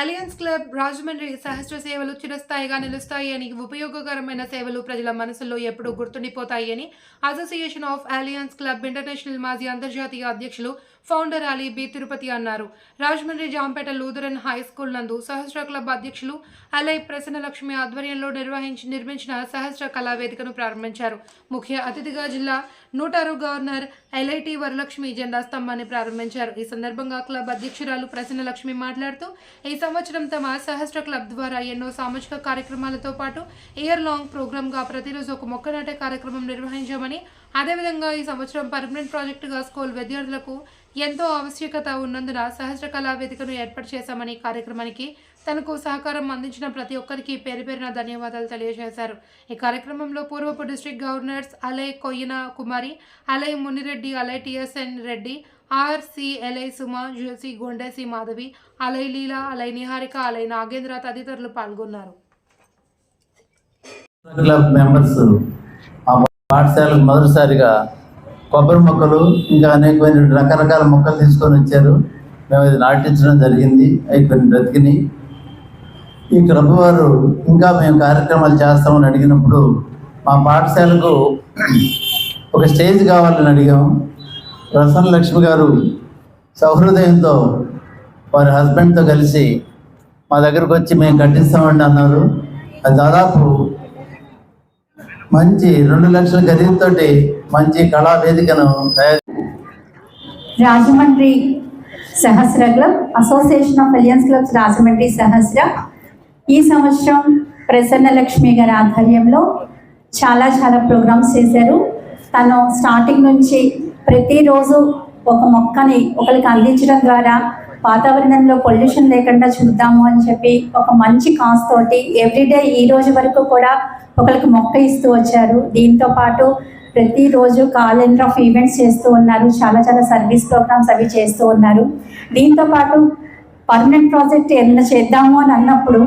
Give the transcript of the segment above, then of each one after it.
Alliance club Rajahmundry సహస్ర సేవలు చిరస్థాయిగా నిలుస్తాయి అని ఉపయోగకరమైన సేవలు ప్రజల మనసుల్లో ఎప్పుడూ గుర్తుండిపోతాయి అని association of alliance club international మాజీ అంతర్జాతీయ అధ్యక్షులు ఫౌండర్ అలీ బి తిరుపతి అన్నారు. Rajahmundry Jampeta Lutheran high school నందు సహస్ర క్లబ్ అధ్యక్షులు అలై ప్రసన్నలక్ష్మి ఆధ్వర్యంలో నిర్వహించి నిర్మించిన సహస్ర కళావేదికను ప్రారంభించారు. ముఖ్య అతిథిగా జిల్లా నూటారు గవర్నర్ ఎల్ఐటి వరలక్ష్మి జెండా స్తంభాన్ని ప్రారంభించారు. ఈ సందర్భంగా క్లబ్ అధ్యక్షురాలు ప్రసన్నలక్ష్మి మాట్లాడుతూ ఈ సంవత్సరం తమ సహస్ర క్లబ్ ద్వారా ఎన్నో సామాజిక కార్యక్రమాలతో పాటు ఇయర్ లాంగ్ ప్రోగ్రామ్గా ప్రతిరోజు ఒక మొక్క నాటే కార్యక్రమం నిర్వహించామని అదేవిధంగా ఈ సంవత్సరం పర్మనెంట్ ప్రాజెక్టుగా స్కూల్ విద్యార్థులకు ఎంతో ఆవశ్యకత ఉన్నందున సహస్ర కళా వేదికను ఏర్పాటు చేశామని ఈ కార్యక్రమానికి తనకు సహకారం అందించిన ప్రతి ఒక్కరికి పేరు పేరున ధన్యవాదాలు తెలియజేశారు. ఈ కార్యక్రమంలో పూర్వపు డిస్ట్రిక్ట్ గవర్నర్స్ అలై కొయ్యన కుమారి ally Munireddy ally TSN Reddy RC ally Suma జ్యోసి గొండేసి Madhavi ally Leela ally Niharika ally Nagendra తదితరులు పాల్గొన్నారు. క్లబ్ మెంబర్స్ ఆ పాఠశాలకు మొదటిసారిగా కొబ్బరి మొక్కలు ఇంకా అనేకమైన రకరకాల మొక్కలు తీసుకొని వచ్చారు. మేము అది నాటించడం జరిగింది. అవి కొన్ని బ్రతికినాయి ఈ క్లబ్ వారు ఇంకా మేము కార్యక్రమాలు చేస్తామని అడిగినప్పుడు మా పాఠశాలకు ఒక స్టేజ్ కావాలని అడిగాము ప్రసన్న లక్ష్మి గారు సౌహృదయంతో వారి హస్బెండ్తో కలిసి మా దగ్గరకు వచ్చి మేము కట్టిస్తామండి అన్నారు. అది దాదాపు మంచి రెండు లక్షల ఖరీదుతో మంచి కళా వేదికను తయారు Rajahmundry Sahasra club association of alliance clubs Rajahmundry Sahasra ఈ సంవత్సరం ప్రసన్న లక్ష్మి గారి ఆధ్వర్యంలో చాలా చాలా ప్రోగ్రామ్స్ చేశారు. తను స్టార్టింగ్ నుంచి ప్రతిరోజు ఒక మొక్కని ఒకరికి అందించడం ద్వారా వాతావరణంలో పొల్యూషన్ లేకుండా చూద్దాము అని చెప్పి ఒక మంచి కాస్ తోటి ఎవ్రీడే ఈ రోజు వరకు కూడా ఒకరికి మొక్క ఇస్తూ వచ్చారు. దీంతో పాటు ప్రతిరోజు కాలెండర్ ఆఫ్ ఈవెంట్స్ చేస్తూ ఉన్నారు. చాలా చాలా సర్వీస్ ప్రోగ్రామ్స్ అవి చేస్తూ ఉన్నారు. దీంతో పాటు పర్మనెంట్ ప్రాజెక్ట్ ఏదైనా చేద్దాము అని అన్నప్పుడు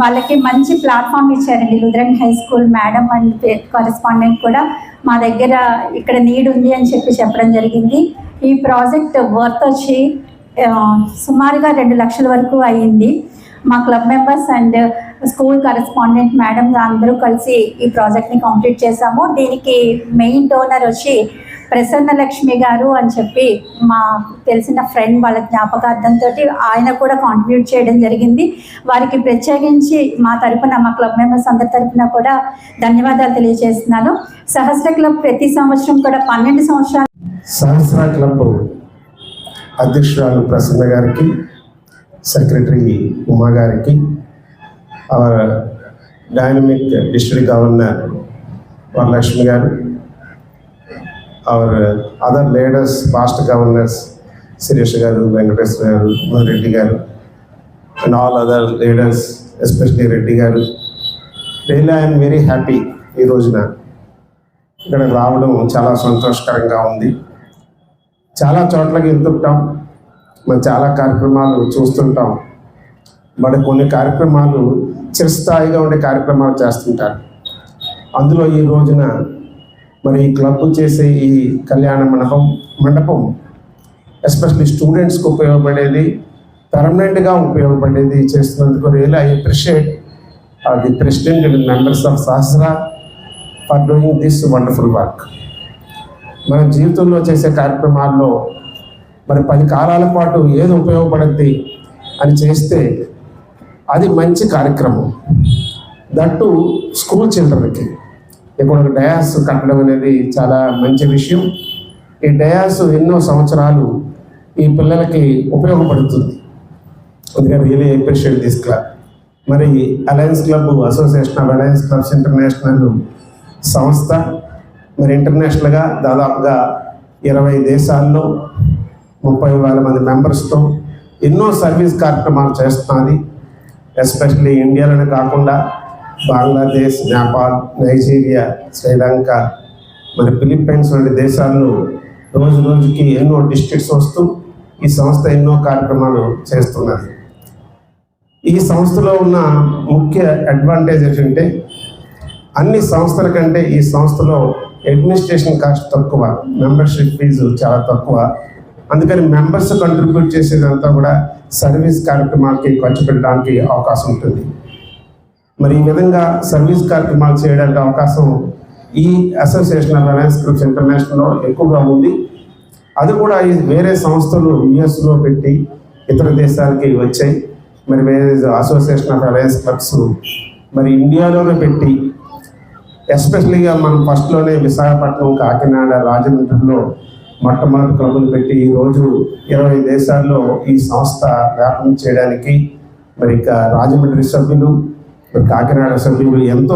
వాళ్ళకి మంచి ప్లాట్ఫామ్ ఇచ్చారండి Lutheran high school madam and correspondent కూడా మా దగ్గర ఇక్కడ నీడ్ ఉంది అని చెప్పి చెప్పడం జరిగింది. ఈ ప్రాజెక్ట్ వర్త్ వచ్చి సుమారుగా రెండు లక్షల వరకు అయ్యింది మా club members and school correspondent madam అందరూ కలిసి ఈ ప్రాజెక్ట్ని కంప్లీట్ చేశాము దీనికి మెయిన్ డోనర్ వచ్చి ప్రసన్న లక్ష్మి గారు అని చెప్పి మా తెలిసిన ఫ్రెండ్ వాళ్ళ జ్ఞాపకార్థంతో ఆయన కూడా కాంట్రిబ్యూట్ చేయడం జరిగింది. వారికి ప్రత్యేకించి మా తరపున మా క్లబ్ మెంబర్స్ అందరి తరపున కూడా ధన్యవాదాలు తెలియజేస్తున్నాను. సహస్ర క్లబ్ ప్రతి సంవత్సరం కూడా పన్నెండు సంవత్సరాలు సహస్ర క్లబ్ అధ్యక్షురాలు ప్రసన్న గారికి సెక్రటరీ ఉమా గారికి our dynamic district governor Varalakshmi గారు our other leaders past governors Suresh గారు వెంకటేశ్వర గారు రెడ్డి గారు and all other leaders especially Reddy గారు రియల్లీ ఐఎమ్ వెరీ హ్యాపీ ఈ రోజున. ఇక్కడ రావడం చాలా సంతోషకరంగా ఉంది. చాలా చోట్లకి వెళ్తుంటాం. మనం చాలా కార్యక్రమాలు చూస్తుంటాం. మరి కొన్ని కార్యక్రమాలు చిరస్థాయిగా ఉండే కార్యక్రమాలు చేస్తుంటారు. అందులో ఈ రోజున మరి ఈ క్లబ్ చేసే ఈ కళ్యాణ మండపం మండపం ఎస్పెషల్లీ స్టూడెంట్స్కి ఉపయోగపడేది పర్మనెంట్గా ఉపయోగపడేది చేస్తున్నందుకు real I appreciate the president and members of Sahasra for doing this wonderful work మన జీవితంలో చేసే కార్యక్రమాల్లో మరి పది కాలాల పాటు ఏది ఉపయోగపడుద్ది అని చేస్తే అది మంచి కార్యక్రమం. దట్టు స్కూల్ చిల్డ్రన్కి ఇప్పుడు ఒక డయాస్ కట్టడం అనేది చాలా మంచి విషయం. ఈ డయాస్ ఎన్నో సంవత్సరాలు ఈ పిల్లలకి ఉపయోగపడుతుంది. అందుకని రియలీ అప్రిషియేట్ దిస్ క్లబ్ మరి alliance club association of alliance clubs international సంస్థ మరి ఇంటర్నేషనల్గా దాదాపుగా ఇరవై దేశాల్లో ముప్పై వేల మంది మెంబర్స్తో ఎన్నో సర్వీస్ కార్యక్రమాలు చేస్తున్నది. ఎస్పెషల్లీ ఇండియాలోనే కాకుండా బంగ్లాదేశ్ నేపాల్ నైజీరియా శ్రీలంక మరి ఫిలిప్పైన్స్ వంటి దేశాల్లో రోజు రోజుకి ఎన్నో డిస్ట్రిక్ట్స్ వస్తూ ఈ సంస్థ ఎన్నో కార్యక్రమాలు చేస్తున్నది. ఈ సంస్థలో ఉన్న ముఖ్య అడ్వాంటేజ్ ఏంటంటే అన్ని సంస్థల కంటే ఈ సంస్థలో అడ్మినిస్ట్రేషన్ కాస్ట్ తక్కువ మెంబర్షిప్ ఫీజు చాలా తక్కువ. అందుకని మెంబర్స్ కంట్రిబ్యూట్ చేసేదంతా కూడా సర్వీస్ కార్యక్రమాలకి ఖర్చు పెట్టడానికి అవకాశం ఉంటుంది. మరి ఈ విధంగా సర్వీస్ కార్యక్రమాలు చేయడానికి అవకాశం ఈ అసోసియేషన్ ఆఫ్ అలయన్స్ గ్రూప్స్ ఇంటర్నేషనల్లో ఎక్కువగా ఉంది. అది కూడా ఈ వేరే సంస్థలు యుఎస్లో పెట్టి ఇతర దేశాలకి వచ్చాయి. మరి వేరే అసోసియేషన్ ఆఫ్ అలయన్స్ క్లబ్స్ మరి ఇండియాలోనే పెట్టి ఎస్పెషలీగా మనం ఫస్ట్లోనే విశాఖపట్నం కాకినాడ రాజమండ్రిలో మొట్టమొదటి క్లబ్లు పెట్టి ఈరోజు ఇరవై దేశాల్లో ఈ సంస్థ వ్యాపనం చేయడానికి మరి ఇక రాజమండ్రి సభ్యులు కాకినాడ అసెంబ్లీ ఎంతో